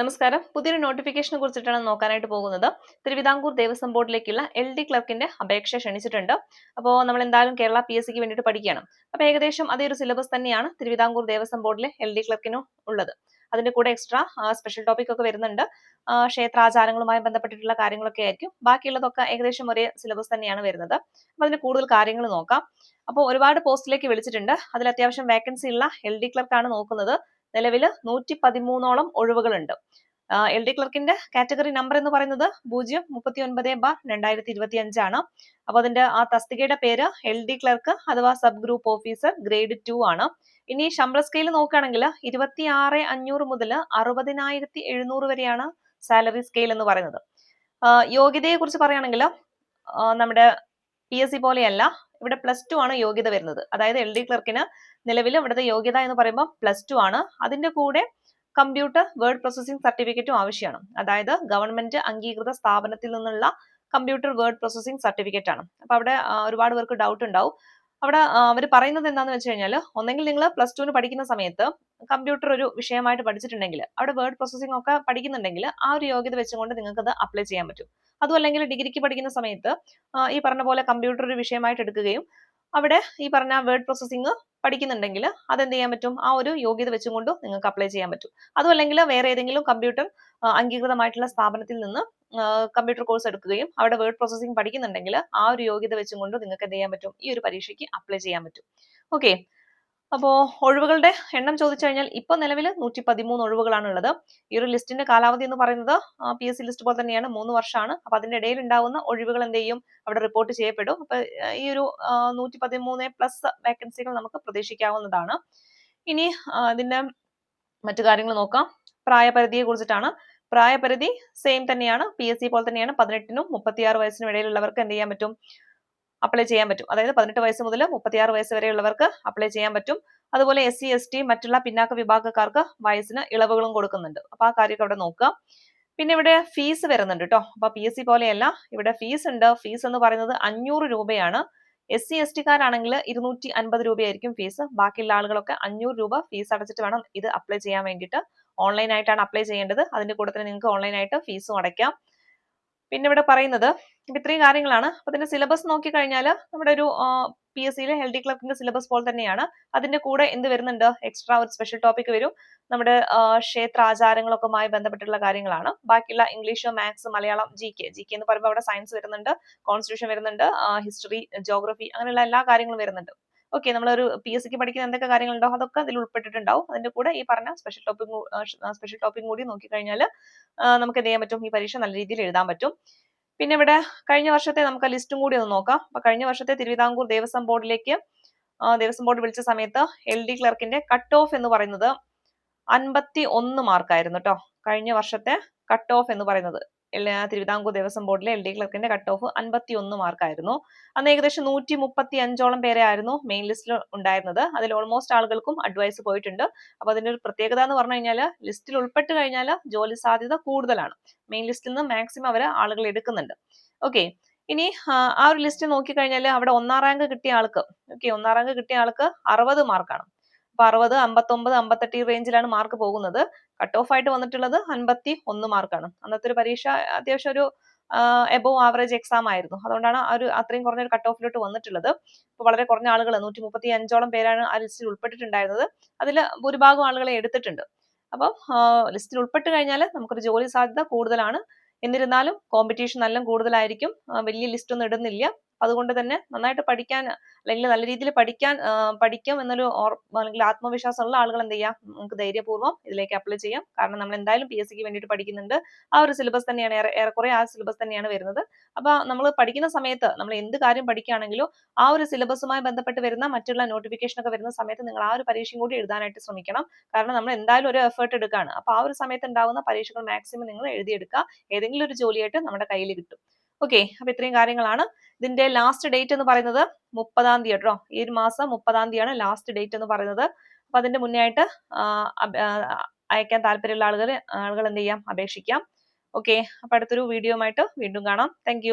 നമസ്കാരം. പുതിയൊരു നോട്ടിഫിക്കേഷനെ കുറിച്ചിട്ടാണ് നോക്കാനായിട്ട് പോകുന്നത്. തിരുവിതാംകൂർ ദേവസ്വം ബോർഡിലേക്കുള്ള എൽ ഡി ക്ലർക്കിന്റെ അപേക്ഷ ക്ഷണിച്ചിട്ടുണ്ട്. അപ്പോൾ നമ്മൾ എന്തായാലും കേരള പി എസ് സിക്ക് വേണ്ടിയിട്ട് പഠിക്കണം അപ്പോൾ ഏകദേശം അതേ ഒരു സിലബസ് തന്നെയാണ് തിരുവിതാംകൂർ ദേവസ്വം ബോർഡിലെ എൽ ഡി ക്ലർക്കിനും ഉള്ളത്. അതിന്റെ കൂടെ എക്സ്ട്രാ സ്പെഷ്യൽ ടോപ്പിക് ഒക്കെ വരുന്നുണ്ട്. ക്ഷേത്രാചാരങ്ങളുമായി ബന്ധപ്പെട്ടിട്ടുള്ള കാര്യങ്ങളൊക്കെ ആയിരിക്കും. ബാക്കിയുള്ളതൊക്കെ ഏകദേശം ഒരേ സിലബസ് തന്നെയാണ് വരുന്നത്. അപ്പോൾ അതിന് കൂടുതൽ കാര്യങ്ങൾ നോക്കാം. അപ്പോൾ ഒരുപാട് പോസ്റ്റിലേക്ക് വിളിച്ചിട്ടുണ്ട്. അതിൽ അത്യാവശ്യം വേക്കൻസി ഉള്ള എൽ ഡി ക്ലർക്കാണ് നോക്കുന്നത്. നിലവിൽ നൂറ്റി പതിമൂന്നോളം ഒഴിവുകളുണ്ട് എൽ ഡി ക്ലർക്കിന്റെ കാറ്റഗറി നമ്പർ എന്ന് പറയുന്നത് പൂജ്യം മുപ്പത്തി ഒൻപത് ബാർ രണ്ടായിരത്തി ഇരുപത്തി അഞ്ചാണ് അപ്പൊ അതിന്റെ ആ തസ്തികയുടെ പേര് എൽ ഡി ക്ലർക്ക് അഥവാ sub group officer grade two ആണ്. ഇനി ശമ്പള സ്കെയിൽ നോക്കുകയാണെങ്കിൽ ഇരുപത്തി ആറ് അഞ്ഞൂറ് മുതൽ അറുപതിനായിരത്തി എഴുന്നൂറ് വരെയാണ് സാലറി സ്കെയിൽ എന്ന് പറയുന്നത്. യോഗ്യതയെ കുറിച്ച് പറയുകയാണെങ്കിൽ നമ്മുടെ പി എസ് സി പോലെയല്ല ഇവിടെ പ്ലസ് ടു ആണ് യോഗ്യത വരുന്നത്. അതായത് എൽ ഡി ക്ലർക്കിന് നിലവിൽ ഇവിടുത്തെ യോഗ്യത എന്ന് പറയുമ്പോൾ പ്ലസ് ടു ആണ്. അതിന്റെ കൂടെ കമ്പ്യൂട്ടർ വേർഡ് പ്രോസസ്സിംഗ് സർട്ടിഫിക്കറ്റും ആവശ്യമാണ്. അതായത് ഗവൺമെന്റ് അംഗീകൃത സ്ഥാപനത്തിൽ നിന്നുള്ള കമ്പ്യൂട്ടർ വേർഡ് പ്രോസസ്സിംഗ് സർട്ടിഫിക്കറ്റ് ആണ്. അപ്പൊ അവിടെ ഒരുപാട് പേർക്ക് ഡൗട്ട് ഉണ്ടാവും. അവിടെ അവർ പറയുന്നത് എന്താണെന്ന് വെച്ച് കഴിഞ്ഞാൽ ഒന്നെങ്കിൽ നിങ്ങൾ പ്ലസ് ടുവിന് പഠിക്കുന്ന സമയത്ത് കമ്പ്യൂട്ടർ ഒരു വിഷയമായിട്ട് പഠിച്ചിട്ടുണ്ടെങ്കിൽ അവിടെ വേർഡ് പ്രോസസ്സിംഗ് ഒക്കെ പഠിക്കുന്നുണ്ടെങ്കിൽ ആ ഒരു യോഗ്യത വെച്ചുകൊണ്ട് നിങ്ങൾക്ക് അത് അപ്ലൈ ചെയ്യാൻ പറ്റും. അതും അല്ലെങ്കിൽ ഡിഗ്രിക്ക് പഠിക്കുന്ന സമയത്ത് ഈ പറഞ്ഞ പോലെ കമ്പ്യൂട്ടർ ഒരു വിഷയമായിട്ട് എടുക്കുകയും അവിടെ ഈ പറഞ്ഞ വേർഡ് പ്രോസസ്സിംഗ് പഠിക്കുന്നുണ്ടെങ്കിൽ അതെന്ത് ചെയ്യാൻ പറ്റും? ആ ഒരു യോഗ്യത വെച്ചുകൊണ്ട് നിങ്ങൾക്ക് അപ്ലൈ ചെയ്യാൻ പറ്റും. അതുമല്ലെങ്കിൽ വേറെ ഏതെങ്കിലും കമ്പ്യൂട്ടർ അംഗീകൃതമായിട്ടുള്ള സ്ഥാപനത്തിൽ നിന്ന് കമ്പ്യൂട്ടർ കോഴ്സ് എടുക്കുകയും അവിടെ വേർഡ് പ്രോസസ്സിംഗ് പഠിക്കുന്നുണ്ടെങ്കിൽ ആ ഒരു യോഗ്യത വെച്ചുകൊണ്ട് നിങ്ങൾക്ക് എന്ത് ചെയ്യാൻ പറ്റും? ഈ ഒരു പരീക്ഷയ്ക്ക് അപ്ലൈ ചെയ്യാൻ പറ്റും. ഓക്കെ അപ്പോൾ ഒഴിവുകളുടെ എണ്ണം ചോദിച്ചു കഴിഞ്ഞാൽ ഇപ്പൊ നിലവിൽ നൂറ്റി പതിമൂന്ന് ഒഴിവുകളാണ് ഉള്ളത് ഈ ഒരു ലിസ്റ്റിന്റെ കാലാവധി എന്ന് പറയുന്നത് പി എസ് സി ലിസ്റ്റ് പോലെ തന്നെയാണ് മൂന്ന് വർഷമാണ്. അപ്പൊ അതിന്റെ ഇടയിൽ ഉണ്ടാവുന്ന ഒഴിവുകൾ എന്ത് ചെയ്യും? അവിടെ റിപ്പോർട്ട് ചെയ്യപ്പെടും. അപ്പൊ ഈ ഒരു നൂറ്റി പതിമൂന്ന് പ്ലസ് വേക്കൻസികൾ നമുക്ക് പ്രതീക്ഷിക്കാവുന്നതാണ്. ഇനി അതിന്റെ മറ്റു കാര്യങ്ങൾ നോക്കാം. പ്രായപരിധിയെ കുറിച്ചിട്ടാണ് പ്രായപരിധി സെയിം തന്നെയാണ്. പി എസ് സി പോലെ തന്നെയാണ്. പതിനെട്ടിനും മുപ്പത്തിയാറ് വയസ്സിനും ഇടയിലുള്ളവർക്ക് എന്ത് ചെയ്യാൻ പറ്റും? അപ്ലൈ ചെയ്യാൻ പറ്റും. അതായത് പതിനെട്ട് വയസ്സ് മുതൽ മുപ്പത്തിയാറ് വയസ്സ് വരെയുള്ളവർക്ക് അപ്ലൈ ചെയ്യാൻ പറ്റും. അതുപോലെ എസ് സി എസ് ടി മറ്റുള്ള പിന്നാക്ക വിഭാഗക്കാർക്ക് വയസ്സിന് ഇളവുകളും കൊടുക്കുന്നുണ്ട്. അപ്പൊ ആ കാര്യമൊക്കെ അവിടെ നോക്കുക. പിന്നെ ഇവിടെ ഫീസ് വരുന്നുണ്ട് കേട്ടോ അപ്പൊ പി എസ് സി പോലെയല്ല ഇവിടെ ഫീസ് ഉണ്ട്. ഫീസ് എന്ന് പറയുന്നത് അഞ്ഞൂറ് രൂപയാണ്. എസ് സി എസ് ടിക്കാരാണെങ്കിൽ ഇരുന്നൂറ്റി അൻപത് രൂപയായിരിക്കും ഫീസ് ബാക്കിയുള്ള ആളുകളൊക്കെ അഞ്ഞൂറ് രൂപ ഫീസ് അടച്ചിട്ട് വേണം ഇത് അപ്ലൈ ചെയ്യാൻ വേണ്ടിയിട്ട്. ഓൺലൈൻ ആയിട്ടാണ് അപ്ലൈ ചെയ്യേണ്ടത്. അതിന്റെ കൂടെ തന്നെ നിങ്ങൾക്ക് ഓൺലൈൻ ആയിട്ട് ഫീസും അടയ്ക്കാം. പിന്നെ ഇവിടെ പറയുന്നത് ഇത്രയും കാര്യങ്ങളാണ്. അപ്പൊ ഇതിന്റെ സിലബസ് നോക്കി കഴിഞ്ഞാൽ നമ്മുടെ ഒരു പി എസ് സിയിലെ ഡി ക്ലർക്കിന്റെ സിലബസ് പോലെ തന്നെയാണ്. അതിന്റെ കൂടെ എന്ത് വരുന്നുണ്ട്? എക്സ്ട്രാ ഒരു സ്പെഷ്യൽ ടോപ്പിക് വരും. നമ്മുടെ ക്ഷേത്ര ആചാരങ്ങളൊക്കെ ബന്ധപ്പെട്ടുള്ള കാര്യങ്ങളാണ്. ബാക്കിയുള്ള English maths Malayalam G K G K എന്ന് പറയുമ്പോൾ അവിടെ സയൻസ് വരുന്നുണ്ട്. കോൺസ്റ്റിറ്റ്യൂഷൻ വരുന്നുണ്ട്. ഹിസ്റ്ററി ജോഗ്രഫി അങ്ങനെയുള്ള എല്ലാ കാര്യങ്ങളും വരുന്നുണ്ട്. ഓക്കെ നമ്മളൊരു പി എസ് സിക്ക് പഠിക്കുന്ന എന്തൊക്കെ കാര്യങ്ങളുണ്ടോ അതൊക്കെ അതിൽ ഉൾപ്പെട്ടിട്ടുണ്ടാവും. അതിന്റെ കൂടെ ഈ പറഞ്ഞ സ്പെഷ്യൽ ടോപ്പിക് സ്പെഷ്യൽ ടോപ്പിക് കൂടി നോക്കിക്കഴിഞ്ഞാൽ നമുക്ക് എന്ത് ചെയ്യാൻ പറ്റും? ഈ പരീക്ഷ നല്ല രീതിയിൽ എഴുതാൻ പറ്റും. പിന്നെ ഇവിടെ കഴിഞ്ഞ വർഷത്തെ നമുക്ക് ലിസ്റ്റും കൂടി ഒന്ന് നോക്കാം. അപ്പൊ കഴിഞ്ഞ വർഷത്തെ തിരുവിതാംകൂർ ദേവസ്വം ബോർഡിലേക്ക് ദേവസ്വം ബോർഡ് വിളിച്ച സമയത്ത് എൽ ഡി ക്ലർക്കിന്റെ കട്ട് ഓഫ് എന്ന് പറയുന്നത് അൻപത്തി ഒന്ന് മാർക്കായിരുന്നു കേട്ടോ കഴിഞ്ഞ വർഷത്തെ കട്ട് ഓഫ് എന്ന് പറയുന്നത്. തിരുവിതാംകൂർ ദേവസ്വം ബോർഡിലെ എൽ ഡി ക്ലർക്കിന്റെ കട്ട് ഓഫ് അൻപത്തി ഒന്ന് മാർക്കായിരുന്നു അന്ന് ഏകദേശം നൂറ്റി മുപ്പത്തി അഞ്ചോളം പേരെ ആയിരുന്നു മെയിൻ ലിസ്റ്റിൽ ഉണ്ടായിരുന്നത്. അതിൽ ഓൾമോസ്റ്റ് ആളുകൾക്കും അഡ്വൈസ് പോയിട്ടുണ്ട്. അപ്പൊ അതിന്റെ ഒരു പ്രത്യേകത എന്ന് പറഞ്ഞു കഴിഞ്ഞാൽ ലിസ്റ്റിൽ ഉൾപ്പെട്ട് കഴിഞ്ഞാൽ ജോലി സാധ്യത കൂടുതലാണ്. മെയിൻ ലിസ്റ്റിൽ നിന്ന് മാക്സിമം അവർ ആളുകൾ എടുക്കുന്നുണ്ട്. ഓക്കെ ഇനി ആ, ആ ഒരു ലിസ്റ്റ് നോക്കിക്കഴിഞ്ഞാൽ അവിടെ ഒന്നാം റാങ്ക് കിട്ടിയ ആൾക്ക് ഓക്കെ ഒന്നാം റാങ്ക് കിട്ടിയ ആൾക്ക് അറുപത് മാർക്കാണ് അപ്പൊ അറുപത് അമ്പത്തൊമ്പത് അമ്പത്തെട്ട് ഈ റേഞ്ചിലാണ് മാർക്ക് പോകുന്നത്. കട്ട് ഓഫ് ആയിട്ട് വന്നിട്ടുള്ളത് അൻപത്തി ഒന്ന് മാർക്കാണ് അന്നത്തെ ഒരു പരീക്ഷ അത്യാവശ്യം ഒരു എബോവ് ആവറേജ് എക്സാം ആയിരുന്നു. അതുകൊണ്ടാണ് ആ ഒരു അത്രയും കുറഞ്ഞ ഒരു കട്ട് ഓഫിലോട്ട് വന്നിട്ടുള്ളത്. ഇപ്പൊ വളരെ കുറഞ്ഞ ആളുകൾ നൂറ്റി മുപ്പത്തി അഞ്ചോളം പേരാണ് ആ ലിസ്റ്റിൽ ഉൾപ്പെട്ടിട്ടുണ്ടായിരുന്നത്. അതിൽ ഭൂരിഭാഗം ആളുകളെ എടുത്തിട്ടുണ്ട്. അപ്പം ലിസ്റ്റിൽ ഉൾപ്പെട്ട് കഴിഞ്ഞാൽ നമുക്കൊരു ജോലി സാധ്യത കൂടുതലാണ്. എന്നിരുന്നാലും കോമ്പറ്റീഷൻ നല്ല കൂടുതലായിരിക്കും. വലിയ ലിസ്റ്റ് ഒന്നും ഇടുന്നില്ല. അതുകൊണ്ട് തന്നെ നന്നായിട്ട് പഠിക്കാൻ അല്ലെങ്കിൽ നല്ല രീതിയിൽ പഠിക്കാൻ പഠിക്കും എന്നൊരു അല്ലെങ്കിൽ ആത്മവിശ്വാസമുള്ള ആളുകൾ എന്ത് ചെയ്യാം? നമുക്ക് ധൈര്യപൂർവം ഇതിലേക്ക് അപ്ലൈ ചെയ്യാം. കാരണം നമ്മൾ എന്തായാലും പി എസ് സിക്ക് വേണ്ടിയിട്ട് പഠിക്കുന്നുണ്ട്. ആ ഒരു സിലബസ് തന്നെയാണ് ഏറെ ഏറെക്കുറെ ആ സിലബസ് തന്നെയാണ് വരുന്നത്. അപ്പൊ നമ്മൾ പഠിക്കുന്ന സമയത്ത് നമ്മൾ എന്ത് കാര്യം പഠിക്കുകയാണെങ്കിലും ആ ഒരു സിലബസുമായി ബന്ധപ്പെട്ട് വരുന്ന മറ്റുള്ള നോട്ടിഫിക്കേഷൻ ഒക്കെ വരുന്ന സമയത്ത് നിങ്ങൾ ആ ഒരു പരീക്ഷയും കൂടി എഴുതാനായിട്ട് ശ്രമിക്കണം. കാരണം നമ്മൾ എന്തായാലും ഒരു എഫേർട്ട് എടുക്കുകയാണ്. അപ്പൊ ആ ഒരു സമയത്ത് ഉണ്ടാകുന്ന പരീക്ഷകൾ മാക്സിമം നിങ്ങൾ എഴുതിയെടുക്കുക. ഏതെങ്കിലും ഒരു ജോലിയായിട്ട് നമ്മുടെ കയ്യിൽ കിട്ടും. ഓക്കെ അപ്പൊ ഇത്രയും കാര്യങ്ങളാണ്. ഇതിന്റെ ലാസ്റ്റ് ഡേറ്റ് എന്ന് പറയുന്നത് മുപ്പതാം തീയതി കേട്ടോ. ഈ ഒരു മാസം മുപ്പതാം തീയതിയാണ് ലാസ്റ്റ് ഡേറ്റ് എന്ന് പറയുന്നത്. അപ്പൊ അതിന്റെ മുന്നേ ആയിട്ട് അയക്കാൻ താല്പര്യമുള്ള ആളുകൾ ആളുകൾ എന്ത് ചെയ്യാം? അപേക്ഷിക്കാം. ഓക്കെ അപ്പൊ അടുത്തൊരു വീഡിയോ ആയിട്ട് വീണ്ടും കാണാം. താങ്ക്